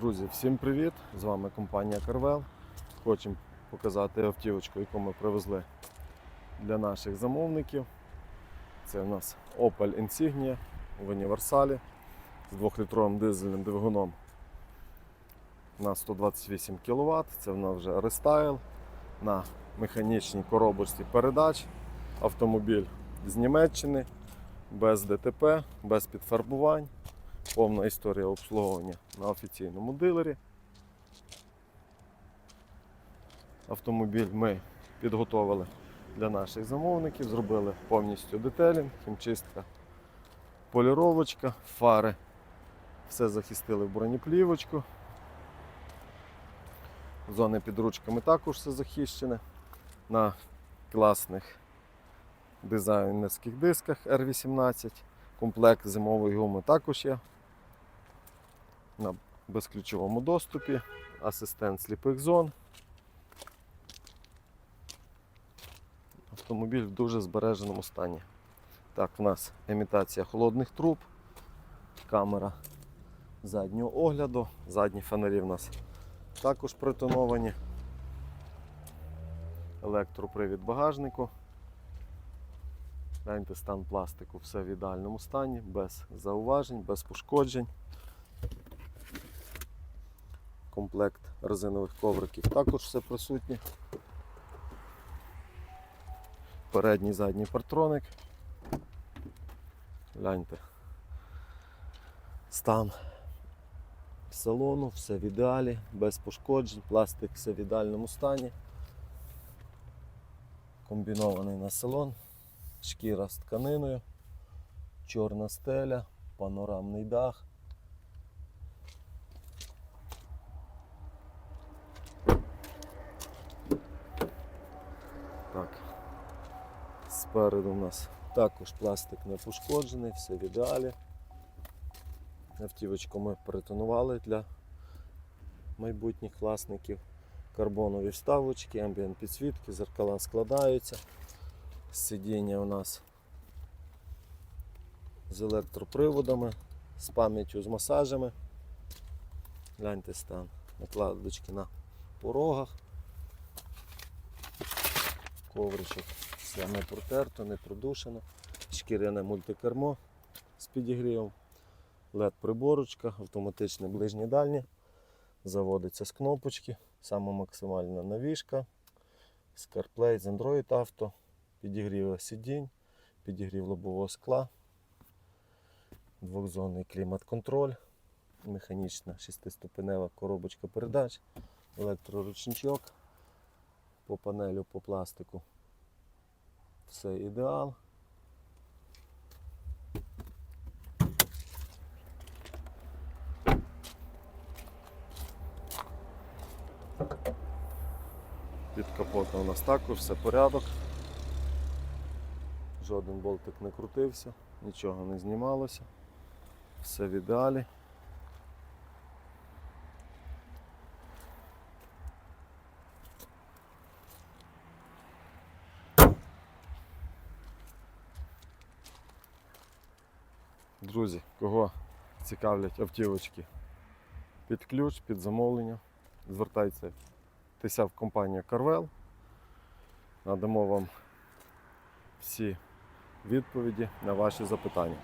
Друзі, всім привіт! З вами компанія Carvel. Хочемо показати автівочку, яку ми привезли для наших замовників. Це у нас Opel Insignia в універсалі з 2-літровим дизельним двигуном на 128 кВт. Це в нас вже рестайл на механічній коробочці передач. Автомобіль з Німеччини, без ДТП, без підфарбувань. Повна історія обслуговування на офіційному дилері. Автомобіль ми підготовили для наших замовників, зробили повністю детелінг, хімчистка, поліровочка, фари. Все захистили в бронеплівочку. Зони під ручками також все захищене. На класних дизайнерських дисках R18. Комплект зимової гуми також є на безключовому доступі, асистент сліпих зон. Автомобіль в дуже збереженому стані. Так, в нас імітація холодних труб, камера заднього огляду, задні фонарі в нас також притоновані, електропривід багажнику. Гляньте стан пластику, все в ідеальному стані, без зауважень, без пошкоджень. Комплект резинових ковриків також все присутнє. Передній задній партроник. Гляньте. Стан салону, все в ідеалі, без пошкоджень, пластик все в ідеальному стані. Комбінований на салон, шкіра з тканиною, чорна стеля, панорамний дах. Так. Спереду у нас також пластик не пошкоджений, все в ідеалі. Автівочку ми перетонували для майбутніх власників. Карбонові вставочки, амбієнт підсвітки, зеркала складаються. Сидіння у нас з електроприводами, з пам'яттю, з масажами. Гляньте стан накладочки на порогах. Ковричок все не протерто, не продушено. Шкіряне мультикермо з підігрівом. led приборочка, автоматичне ближнє дальнє. Заводиться з кнопочки, саме максимальна навіжка. З CarPlay, з Android Auto, підігрів сидінь, підігрів лобового скла, двохзонний клімат-контроль, механічна шестиступенева коробочка передач, електроручничок по панелю, по пластику. Все ідеал. Під капотом у нас також все порядок. Жоден болтик не крутився, нічого не знімалося. Все в ідеалі. Друзі, кого цікавлять автівочки під ключ, під замовлення, звертайтеся в компанію Carvel. Надамо вам всі відповіді на ваші запитання.